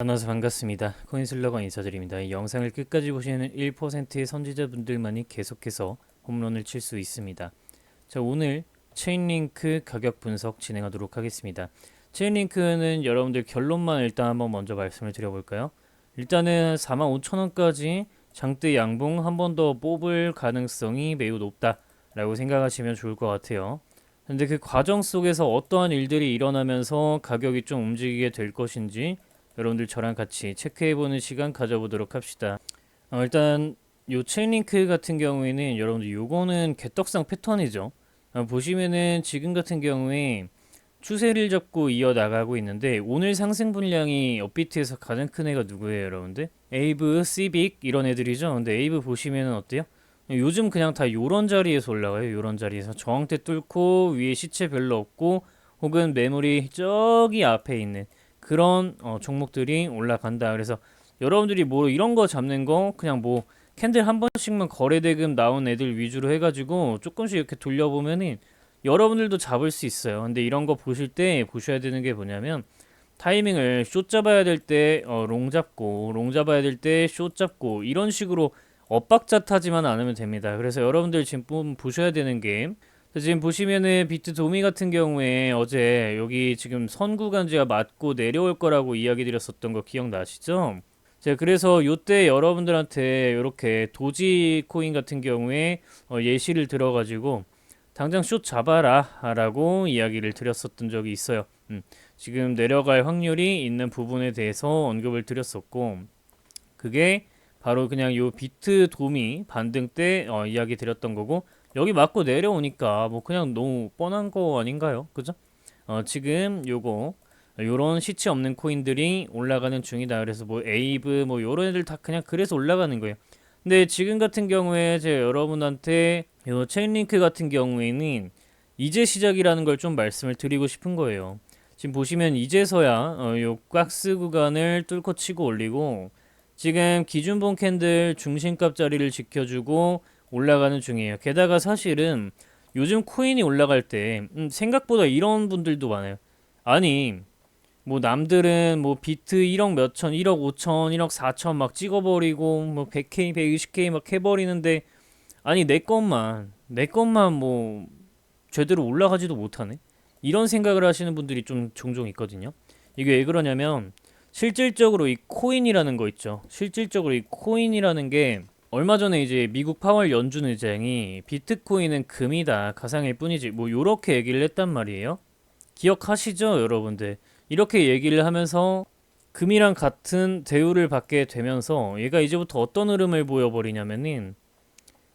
만나서 반갑습니다. 코인슬러건 인사드립니다. 이 영상을 끝까지 보시는 1%의 선지자분들만이 계속해서 홈런을 칠 수 있습니다. 자, 오늘 체인링크 가격 분석 진행하도록 하겠습니다. 체인링크는 여러분들 결론만 일단 한번 먼저 말씀을 드려볼까요? 일단은 45,000원까지 장대 양봉 한 번 더 뽑을 가능성이 매우 높다라고 생각하시면 좋을 것 같아요. 근데 그 과정 속에서 어떠한 일들이 일어나면서 가격이 좀 움직이게 될 것인지 여러분들 저랑 같이 체크해보는 시간 가져보도록 합시다. 어, 일단 요 체인링크 같은 경우에는 여러분들 요거는 개떡상 패턴이죠. 어, 보시면은 지금 같은 경우에 추세를 잡고 이어 나가고 있는데 오늘 상승 분량이 업비트에서 가장 큰 애가 누구예요, 여러분들? 에이브, 시빅 이런 애들이죠. 근데 에이브 보시면은 어때요? 요즘 그냥 다 요런 자리에서 올라가요. 요런 자리에서 저항대 뚫고 위에 시체 별로 없고 혹은 매물이 저기 앞에 있는 그런 어, 종목들이 올라간다. 그래서 여러분들이 뭐 이런 거 잡는 거 그냥 뭐 캔들 한 번씩만 거래대금 나온 애들 위주로 해가지고 조금씩 이렇게 돌려보면은 여러분들도 잡을 수 있어요. 근데 이런 거 보실 때 보셔야 되는 게 뭐냐면 타이밍을 숏 잡아야 될때 어, 롱 잡고 롱 잡아야 될 때 숏 잡고 이런 식으로 엇박자 타지만 않으면 됩니다. 그래서 여러분들 지금 좀 보셔야 되는 게 지금 보시면은 비트 도미 같은 경우에 어제 여기 지금 선 구간지가 맞고 내려올 거라고 이야기 드렸었던 거 기억나시죠? 제가 그래서 요때 여러분들한테 이렇게 도지 코인 같은 경우에 어, 예시를 들어가지고 당장 숏 잡아라 라고 이야기를 드렸었던 적이 있어요. 음, 지금 내려갈 확률이 있는 부분에 대해서 언급을 드렸었고 그게 바로 그냥 요 비트 도미 반등 때 어, 이야기 드렸던 거고 여기 맞고 내려오니까 뭐 그냥 너무 뻔한 거 아닌가요? 그죠? 어, 지금 요거 요런 시치 없는 코인들이 올라가는 중이다. 그래서 뭐 에이브 뭐 요런 애들 다 그냥 그래서 올라가는 거예요. 근데 지금 같은 경우에 제가 여러분한테 요 체인링크 같은 경우에는 이제 시작이라는 걸 좀 말씀을 드리고 싶은 거예요. 지금 보시면 이제서야 어, 요 박스 구간을 뚫고 치고 올리고 지금 기준봉 캔들 중심값 자리를 지켜주고 올라가는 중이에요. 게다가 사실은 요즘 코인이 올라갈 때 음, 생각보다 이런 분들도 많아요. 아니 뭐 남들은 뭐 비트 1억 몇천, 1억 5천, 1억 4천 막 찍어버리고 뭐 100K, 120K 막 해버리는데 아니 내 것만 내 것만 뭐 제대로 올라가지도 못하네. 이런 생각을 하시는 분들이 좀 종종 있거든요. 이게 왜 그러냐면 실질적으로 이 코인이라는 거 있죠. 실질적으로 이 코인이라는 게 얼마 전에 이제 미국 파월 연준 의장이 비트코인은 금이다 가상일 뿐이지 뭐 요렇게 얘기를 했단 말이에요. 기억하시죠, 여러분들? 이렇게 얘기를 하면서 금이랑 같은 대우를 받게 되면서 얘가 이제부터 어떤 흐름을 보여버리냐면은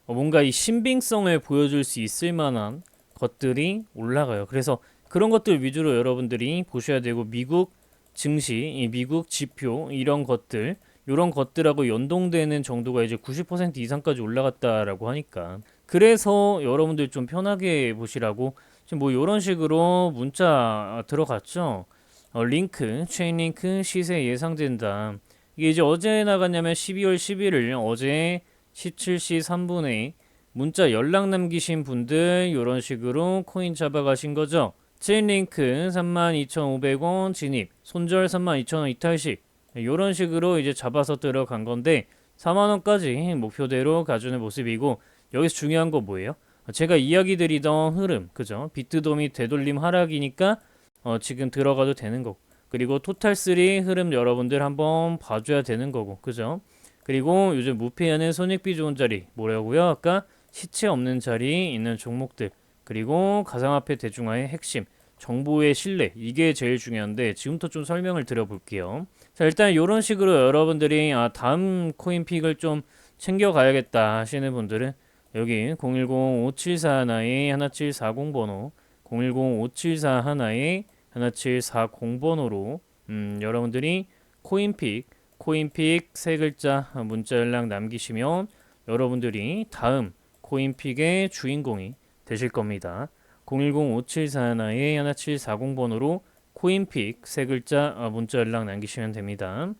어, 뭔가 이 신빙성을 보여줄 수 있을 만한 것들이 올라가요. 그래서 그런 것들 위주로 여러분들이 보셔야 되고 미국 증시, 이 미국 지표 이런 것들 이런 것들하고 연동되는 정도가 이제 90% 이상까지 올라갔다라고 하니까 그래서 여러분들 좀 편하게 보시라고 지금 뭐 이런 식으로 문자 들어갔죠. 어, 링크, 체인 링크 시세 예상된다. 이게 이제 어제 나갔냐면 12월 11일 어제 17시 3분에 문자 연락 남기신 분들 이런 식으로 코인 잡아가신 거죠. 체인 링크 32,500원 진입, 손절 32,000원 이탈식 이런 식으로 이제 잡아서 들어간 건데 4만 원까지 목표대로 가주는 모습이고 여기서 중요한 거 뭐예요? 제가 이야기 드리던 흐름, 그죠? 비트돔이 되돌림 하락이니까 어, 지금 들어가도 되는 거고 그리고 토탈3 흐름 여러분들 한번 봐줘야 되는 거고 그죠? 그리고 요즘 무패하는 손익비 좋은 자리 뭐라고요? 아까 시체 없는 자리 있는 종목들 그리고 가상화폐 대중화의 핵심 정보의 신뢰 이게 제일 중요한데 지금부터 좀 설명을 드려볼게요. 자 일단 이런 식으로 여러분들이 아 다음 코인픽을 좀 챙겨가야겠다 하시는 분들은 여기 010-5741 하나에 1740 번호 010-5741 하나에 1740 번호로 음, 여러분들이 코인픽 코인픽 세 글자 문자 연락 남기시면 여러분들이 다음 코인픽의 주인공이 되실 겁니다. 010-5741에 1740번호로 코인픽 세 글자 어, 문자 연락 남기시면 됩니다.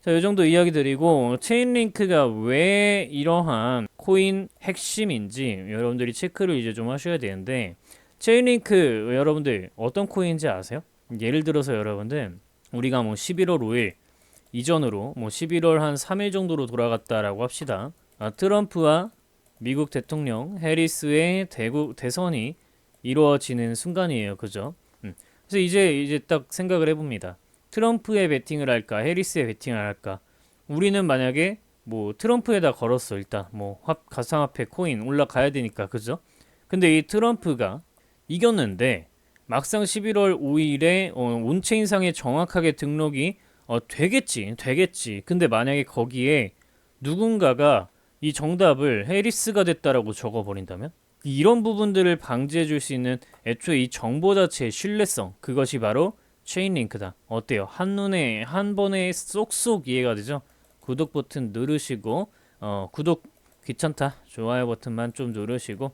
자, 이 정도 이야기 드리고 체인링크가 왜 이러한 코인 핵심인지 여러분들이 체크를 이제 좀 하셔야 되는데 체인링크 여러분들 어떤 코인인지 아세요? 예를 들어서 여러분들 우리가 뭐 11월 5일 이전으로 뭐 11월 한 3일 정도로 돌아갔다라고 합시다. 아, 트럼프와 미국 대통령 해리스의 대구 대선이 이루어지는 순간이에요. 그죠? 음. 그래서 이제 이제 딱 생각을 해봅니다. 트럼프의 베팅을 할까, 해리스의 베팅을 할까? 우리는 만약에 뭐 트럼프에다 걸었어 일단 뭐 합, 가상화폐 코인 올라가야 되니까 그죠? 근데 이 트럼프가 이겼는데 막상 11월 5일에 어, 온체인상에 정확하게 등록이 어, 되겠지, 되겠지. 근데 만약에 거기에 누군가가 이 정답을 해리스가 됐다라고 적어버린다면 이런 부분들을 방지해 줄 수 있는 애초에 이 정보 자체의 신뢰성 그것이 바로 체인링크다. 어때요? 한눈에 한 번에 쏙쏙 이해가 되죠? 구독 버튼 누르시고 어, 구독 귀찮다 좋아요 버튼만 좀 누르시고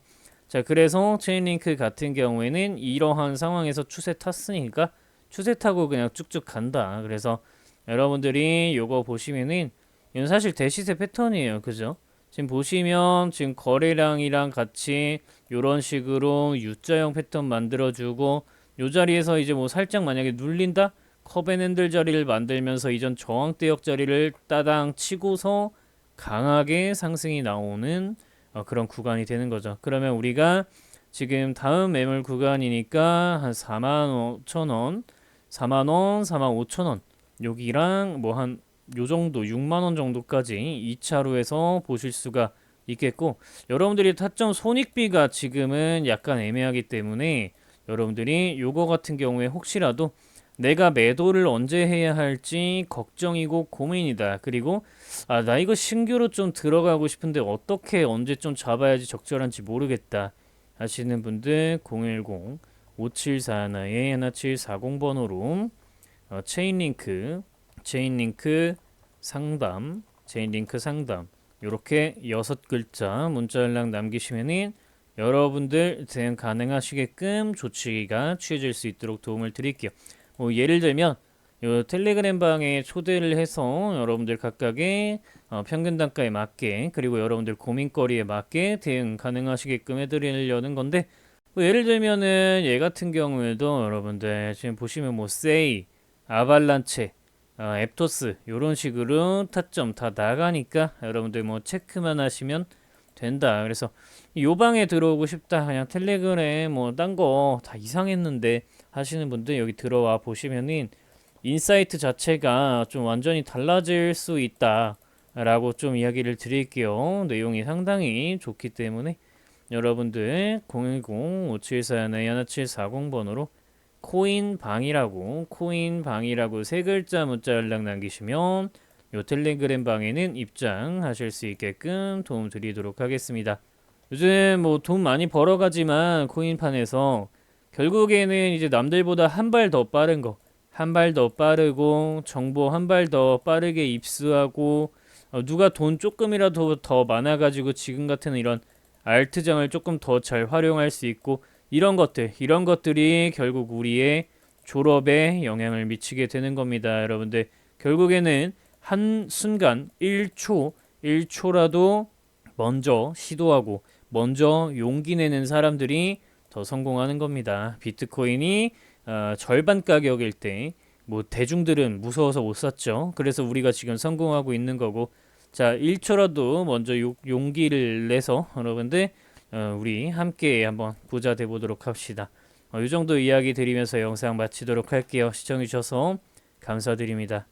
자 그래서 체인링크 같은 경우에는 이러한 상황에서 추세 탔으니까 추세 타고 그냥 쭉쭉 간다. 그래서 여러분들이 요거 보시면은 이건 사실 대시세 패턴이에요. 그죠? 지금 보시면 지금 거래량이랑 같이 요런 식으로 U자형 패턴 만들어주고 요 자리에서 이제 뭐 살짝 만약에 눌린다? 커벤핸들 자리를 만들면서 이전 저항대역 자리를 따당 치고서 강하게 상승이 나오는 어, 그런 구간이 되는 거죠. 그러면 우리가 지금 다음 매물 구간이니까 한 4만 5천 원, 4만 원, 4만 5천 원 여기랑 뭐 한 요 정도 6만 원 정도까지 2차로에서 보실 수가 있겠고 여러분들이 타점 손익비가 지금은 약간 애매하기 때문에 여러분들이 요거 같은 경우에 혹시라도 내가 매도를 언제 해야 할지 걱정이고 고민이다. 그리고 아, 나 이거 신규로 좀 들어가고 싶은데 어떻게 언제 좀 잡아야지 적절한지 모르겠다 하시는 분들 010 5741에 1740번호로 어, 체인링크 체인 링크 상담 체인 링크 상담 요렇게 여섯 글자 문자 연락 남기시면은 여러분들 대응 가능하시게끔 조치가 취해질 수 있도록 도움을 드릴게요. 뭐 예를 들면 요 텔레그램 방에 초대를 해서 여러분들 각각의 어, 평균 단가에 맞게 그리고 여러분들 고민거리에 맞게 대응 가능하시게끔 해드리려는 건데 뭐 예를 들면은 얘 같은 경우에도 여러분들 지금 보시면 뭐 세이, 아발란체, 어, 앱토스 이런 식으로 타점 다 나가니까 여러분들 뭐 체크만 하시면 된다. 그래서 요 방에 들어오고 싶다. 그냥 텔레그램 뭐 딴 거 다 이상했는데 하시는 분들 여기 들어와 보시면은 인사이트 자체가 좀 완전히 달라질 수 있다 라고 좀 이야기를 드릴게요. 내용이 상당히 좋기 때문에 여러분들 010-5741-1740번으로 코인 방이라고 코인 방이라고 세 글자 문자 연락 남기시면 요 텔레그램 방에는 입장하실 수 있게끔 도움 드리도록 하겠습니다. 요즘 뭐 돈 많이 벌어가지만 코인판에서 결국에는 이제 남들보다 한 발 더 빠른 거, 한 발 더 빠르고 정보 한 발 더 빠르게 입수하고 어, 누가 돈 조금이라도 더 많아가지고 지금 같은 이런 알트장을 조금 더 잘 활용할 수 있고 이런 것들, 이런 것들이 결국 우리의 졸업에 영향을 미치게 되는 겁니다. 여러분들 결국에는 한 순간 1초, 1초라도 먼저 시도하고 먼저 용기 내는 사람들이 더 성공하는 겁니다. 비트코인이 어, 절반 가격일 때 뭐 대중들은 무서워서 못 샀죠. 그래서 우리가 지금 성공하고 있는 거고 자 1초라도 먼저 요, 용기를 내서 여러분들 어, 우리 함께 한번 부자 돼 보도록 합시다. 어, 이 정도 이야기 드리면서 영상 마치도록 할게요. 시청해 주셔서 감사드립니다.